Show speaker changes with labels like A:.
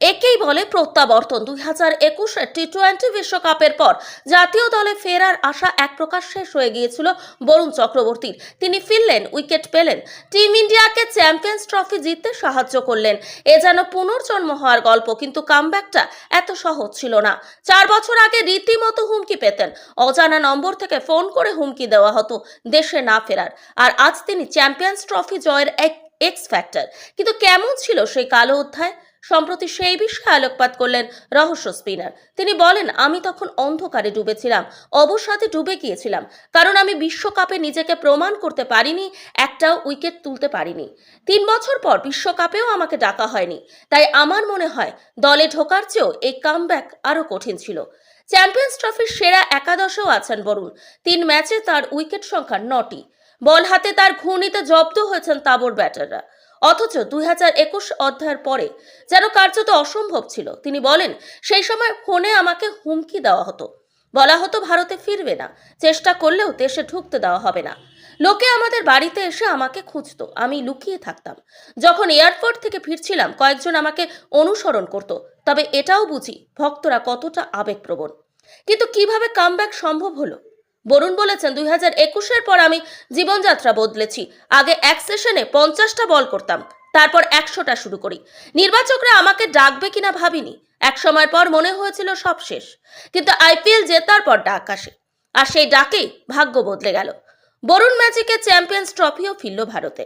A: একেই বলে প্রত্যাবর্তন। দুই হাজার একুশের টি টোয়েন্টি বিশ্বকাপের পর জাতীয় দলে ফেরার আশা এক প্রকার শেষ হয়ে গিয়েছিল বরুণ চক্রবর্তীর। তিনি ফিরলেন, উইকেট পেলেন, টিম ইন্ডিয়াকে চ্যাম্পিয়ন্স ট্রফি জিততে সাহায্য করলেন। এ যেন পুনর্জন্ম হওয়ার গল্প, কিন্তু কামব্যাকটা এত সহজ ছিল না। চার বছর আগে রীতিমতো হুমকি পেতেন। অজানা নম্বর থেকে ফোন করে হুমকি দেওয়া হতো, দেশে না ফেরার। আর আজ তিনি চ্যাম্পিয়ন্স ট্রফি জয়ের এক এক্স ফ্যাক্টর কিন্তু কেমন ছিল সেই কালো অধ্যায়? সম্প্রতি সেই বিষয়ে আলোকপাত করলেন রহস্য স্পিনার। তিনি বলেন, আমি তখন অন্ধকারে ডুবেছিলাম, অবসাদে ডুবে গিয়েছিলাম, কারণ আমি বিশ্বকাপে নিজেকে প্রমাণ করতে পারিনি, একটাও উইকেট তুলতে পারিনি। তিন বছর পর বিশ্বকাপেও আমাকে ডাকা হয়নি, তাই আমার মনে হয় দলে ঢোকার চেয়েও এই কামব্যাক আরও কঠিন ছিল। চ্যাম্পিয়ন্স ট্রফির সেরা একাদশেও আছেন বরুণ, তিন ম্যাচে তার উইকেট সংখ্যা নটি, বল হাতে তার ঘূর্ণিতে জব্দ হয়েছেন তাবর ব্যাটাররা। অথচ দুই হাজার একুশ অধ্যায়ের পরে যেন কার্যত অসম্ভব ছিল। তিনি বলেন, সেই সময় ফোনে আমাকে হুমকি দেওয়া হতো। বলা হতো, ভারতে ফিরবে না। চেষ্টা করলেও দেশে ঢুকতে দেওয়া হবে না। লোকে আমাদের বাড়িতে এসে আমাকে খুঁজতো। আমি লুকিয়ে থাকতাম। যখন এয়ারপোর্ট থেকে ফিরছিলাম, কয়েকজন আমাকে অনুসরণ করত। তবে এটাও বুঝি, ভক্তরা কতটা আবেগপ্রবণ। কিন্তু কীভাবে কামব্যাক সম্ভব হলো? বরুণ বলেছেন, দুই হাজার একুশের পর আমি জীবনযাত্রা বদলেছি। আগে এক সেশনে পঞ্চাশটা বল করতাম, তারপর একশোটা শুরু করি। নির্বাচকরা আমাকে ডাকবে কিনা ভাবিনি। এক সময় পর মনে হয়েছিল সব শেষ, কিন্তু আইপিএল জেতার পর ডাক আসে, আর সেই ডাকেই ভাগ্য বদলে গেল। বরুণ ম্যাজিকে চ্যাম্পিয়ন্স ট্রফিও ফিরল ভারতে।